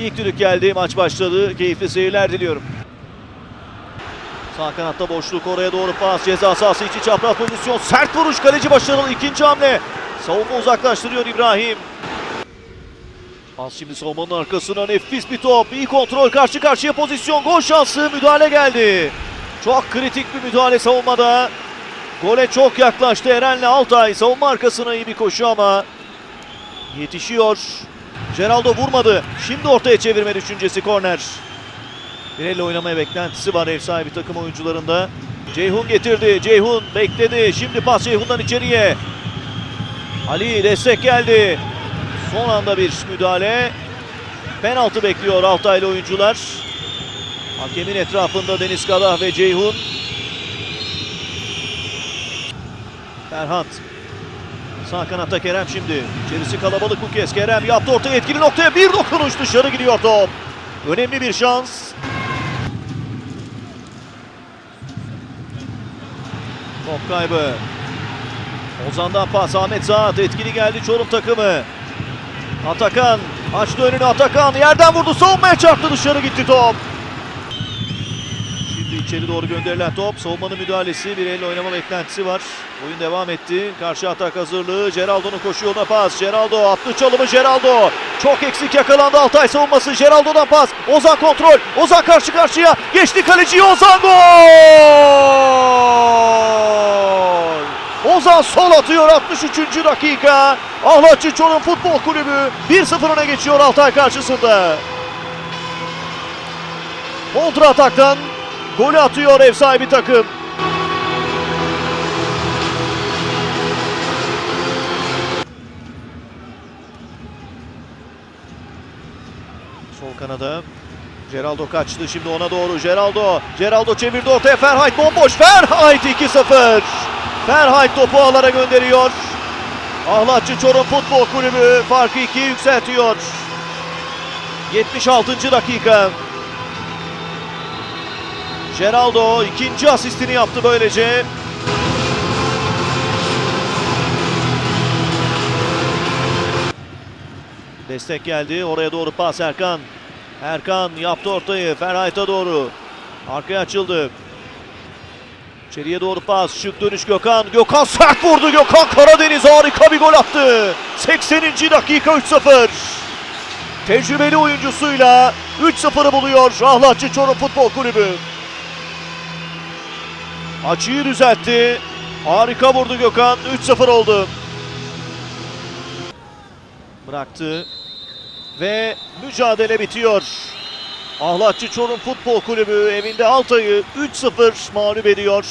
İlk düdük geldi, maç başladı. Keyifli seyirler diliyorum. Sağ kanatta boşluk oraya doğru pas. Ceza sahası içi çapraz pozisyon. Sert vuruş kaleci başarılı. ikinci hamle. Savunma uzaklaştırıyor İbrahim. Pas şimdi savunmanın arkasına nefis bir top. İyi kontrol karşı karşıya pozisyon. Gol şansı müdahale geldi. Çok kritik bir müdahale savunmada. Gole çok yaklaştı Eren'le Altay. Savunma arkasına iyi bir koşu ama yetişiyor. Geraldo vurmadı. Şimdi ortaya çevirme düşüncesi korner. Birelle oynamaya beklentisi var ev sahibi takım oyuncularında. Ceyhun getirdi. Ceyhun bekledi. Şimdi pas Ceyhun'dan içeriye. Ali destek geldi. Son anda bir müdahale. Penaltı bekliyor Altaylı oyuncular. Hakemin etrafında Deniz Kadah ve Ceyhun. Ferhat. Sağ kanatta Kerem şimdi. İçerisi kalabalık bu kez. Kerem yaptı ortaya etkili noktaya bir dokunuş dışarı gidiyor top. Önemli bir şans. Top kaybı. Ozan'dan pas Ahmet Saat etkili geldi Çorum takımı. Atakan açtı önünü Atakan yerden vurdu savunmaya çarptı dışarı gitti top. İçeri doğru gönderilen top savunmanın müdahalesi bir elle oynama beklentisi var. Oyun devam etti. Karşı atak hazırlığı Geraldo'nun koşu yoluna pas. Geraldo attı çalımı Geraldo. Çok eksik yakalandı Altay savunması. Geraldo'dan pas. Ozan kontrol. Ozan karşı karşıya. Geçti kaleciyi Ozan gol! Ozan sol atıyor 63. dakika. Ahlatçı Çorum Futbol Kulübü 1-0 öne geçiyor Altay karşısında. Kontra ataktan golü atıyor ev sahibi takım. Sol kanada Geraldo kaçtı şimdi ona doğru Geraldo. Geraldo çevirdi ortaya Ferhayt bomboş. Ferhayt 2-0. Ferhayt topu ağlara gönderiyor. Ahlatçı Çorum Futbol Kulübü farkı 2'ye yükseltiyor. 76. dakika. Geraldo ikinci asistini yaptı böylece. Destek geldi. Oraya doğru pas Erkan. Erkan yaptı ortayı. Ferhayt'a doğru. Arkaya açıldı. İçeriye doğru pas. Şık dönüş Gökhan. Gökhan sert vurdu. Gökhan Karadeniz harika bir gol attı. 80. dakika 3-0. Tecrübeli oyuncusuyla 3-0'ı buluyor Ahlatçı Çorum Futbol Kulübü. Açıyı düzeltti. Harika vurdu Gökhan. 3-0 oldu. Bıraktı. Ve mücadele bitiyor. Ahlatçı Çorum Futbol Kulübü evinde Altay'ı 3-0 mağlup ediyor.